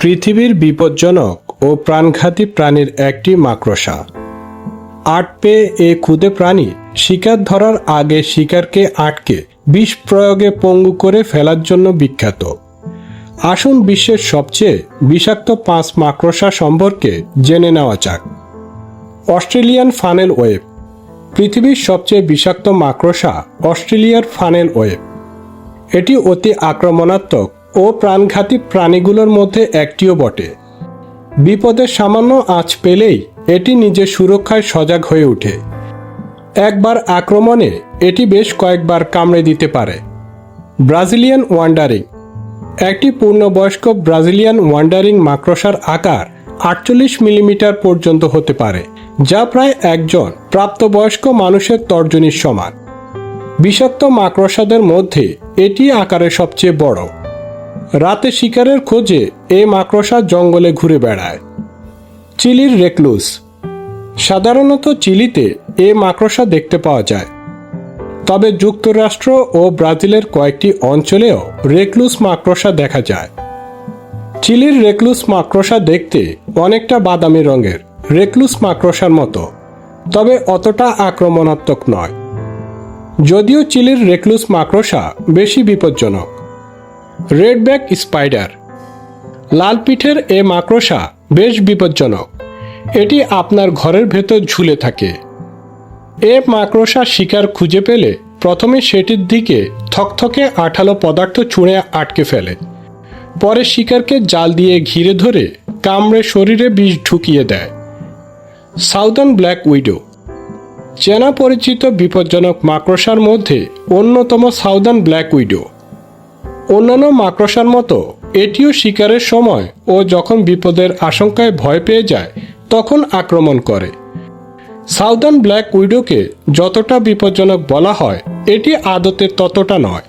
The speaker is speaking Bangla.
পৃথিবীর বিপজ্জনক ও প্রাণঘাতী প্রাণীর একটি মাকড়সা। আট পেয়ে এ ক্ষুদে প্রাণী শিকার ধরার আগে শিকারকে আটকে বিষ প্রয়োগে পঙ্গু করে ফেলার জন্য বিখ্যাত। আসুন বিশ্বের সবচেয়ে বিষাক্ত পাঁচ মাকড়সা সম্পর্কে জেনে নেওয়া যাক। Australian funnel web. পৃথিবীর সবচেয়ে বিষাক্ত মাকড়সা অস্ট্রেলিয়ার ফানেল ওয়েব। এটি অতি আক্রমণাত্মক ও প্রাণঘাতী প্রাণীগুলোর মধ্যে একটিও বটে। বিপদের সামান্য আঁচ পেলেই এটি নিজের সুরক্ষায় সজাগ হয়ে ওঠে। একবার আক্রমণে এটি বেশ কয়েকবার কামড়ে দিতে পারে। Brazilian wandering. একটি পূর্ণবয়স্ক ব্রাজিলিয়ান ওয়ান্ডারিং মাকড়সার আকার আটচল্লিশ মিলিমিটার পর্যন্ত হতে পারে, যা প্রায় একজন প্রাপ্তবয়স্ক মানুষের তর্জনীর সমান। বিষাক্ত মাকড়সাদের মধ্যে এটি আকারে সবচেয়ে বড়। রাতে শিকারের খোঁজে এই মাকড়সা জঙ্গলে ঘুরে বেড়ায়। চিলির রেকলুস। সাধারণত চিলিতে এ মাকড়সা দেখতে পাওয়া যায়। তবে যুক্তরাষ্ট্র ও ব্রাজিলের কয়েকটি অঞ্চলেও রেকলুস মাকড়সা দেখা যায়। চিলির রেকলুস মাকড়সা দেখতে অনেকটা বাদামি রঙের, রেকলুস মাকড়সার মতো, তবে অতটা আক্রমণাত্মক নয়। যদিও চিলির রেকলুস মাকড়সা বেশি বিপজ্জনক। Redback spider. লাল পিঠের এ মাকড়সা বেশ বিপজ্জনক। এটি আপনার ঘরের ভেতর ঝুলে থাকে। এ মাকড়সা শিকার খুঁজে পেলে প্রথমে সেটির দিকে থকথকে আঠালো পদার্থ ছুঁড়ে আটকে ফেলে। পরে শিকারকে জাল দিয়ে ঘিরে ধরে কামড়ে শরীরে বিষ ঢুকিয়ে দেয়। Southern black widow. চেনা পরিচিত বিপজ্জনক মাকড়সার মধ্যে অন্যতম সাউদার্ন ব্ল্যাক উইডো। অন্যান্য মাকড়সার মতো। এটিও শিকারের সময় ও যখন বিপদের আশঙ্কায় ভয় পেয়ে যায়, তখন আক্রমণ করে। সাউদার্ন ব্ল্যাক উইডোকে যতটা বিপজ্জনক বলা হয়, এটি আদতে ততটা নয়।